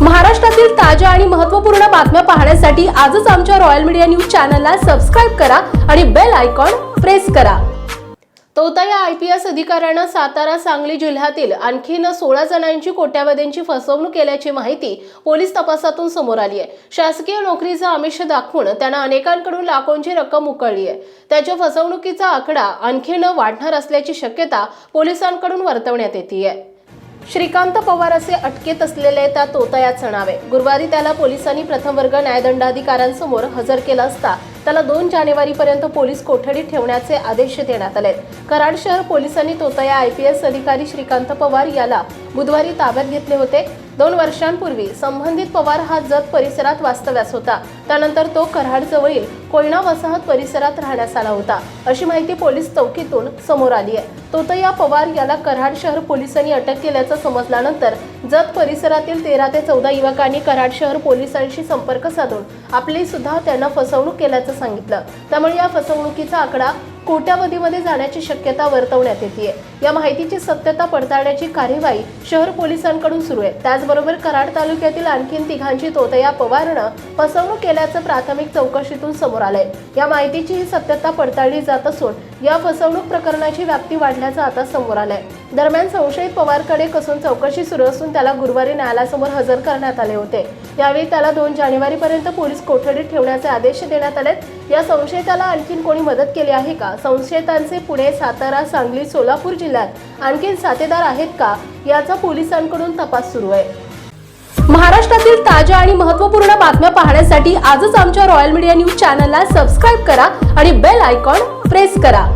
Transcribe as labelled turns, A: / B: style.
A: महाराष्ट्रातील ताज्या आणि महत्त्वपूर्ण बातम्या पाहण्यासाठी आजच आमच्या रॉयल मीडिया न्यूज चॅनलला सबस्क्राईब करा आणि बेल आयकॉन प्रेस करा. तोता या आय पी एस अधिकाऱ्यानं सातारा सांगली जिल्ह्यातील आणखीन सोळा जणांची कोट्यावधींची फसवणूक केल्याची माहिती पोलीस तपासातून समोर आली आहे. शासकीय नोकरीचा आमिष दाखवून त्यानं अनेकांकडून लाखोंची रक्कम उकळली आहे. त्याच्या फसवणुकीचा आकडा आणखीन वाढणार असल्याची शक्यता पोलिसांकडून वर्तवण्यात येते आहे. श्रीकांत पवार असे अटकेत असलेले त्या तोतयाचं सणावे गुरुवारी त्याला पोलिसांनी प्रथम वर्ग न्यायदंडाधिकाऱ्यांसमोर हजर केला असता त्याला दोन जानेवारीपर्यंत पोलीस कोठडीत ठेवण्याचे आदेश देण्यात आले कराड शहर पोलिसांनी तोतया आय पी एस अधिकारी श्रीकांत पवार याला बुधवारी ताब्यात घेतले होते. दोन वर्षांपूर्वी संबंधित पवार हा जत परिसरात वास्तव्यास होता. त्यानंतर तो कराडजवळील कोयना वसाहत परिसरात राहण्यास आला होता. अशी माहिती पोलीस चौकीतून समोर आली आहे. तोतया पवार याला कराड शहर पोलिसांनी अटक केल्याचं समजल्यानंतर जत परिसरातील तेरा ते चौदा युवकांनी कराड शहर पोलिसांशी संपर्क साधून आपली सुद्धा त्यांना फसवणूक केल्याचं सांगितलं. त्यामुळे या फसवणुकीचा आकडा कोट्यावधीमध्ये जाण्याची शक्यता वर्तवण्यात येते या माहितीची सत्यता पडताळण्याची कार्यवाही शहर पोलिसांकडून सुरू आहे. त्याचबरोबर कराड तालुक्यातील आणखीन तिघांची तोतया पवारनं फसवणूक केल्याचं प्राथमिक चौकशीतून समोर आलंय. या माहितीची ही सत्यता पडताळली जात असून या फसवणूक प्रकरणाची व्याप्ती वाढल्याचं आता समोर आलंय. दरम्यान संशयित पवारकडे कसून चौकशी सुरू असून त्याला गुरुवारी न्यायालयासमोर हजर करण्यात आले होते. यावेळी त्याला दोन जानेवारीपर्यंत पोलीस कोठडीत ठेवण्याचे आदेश देण्यात आले या संशयिताला आणखीन कोणी मदत केली आहे का? संशयितांचे पुणे सातारा सांगली सोलापूर जिल्ह्यात आणखीन साथेदार आहेत का याचा पोलिसांकडून तपास सुरू आहे. महाराष्ट्रातील ताज्या आणि महत्त्वपूर्ण बातम्या पाहण्यासाठी आजच आमच्या रॉयल मीडिया न्यूज चॅनलला सबस्क्राईब करा आणि बेल आयकॉन प्रेस करा.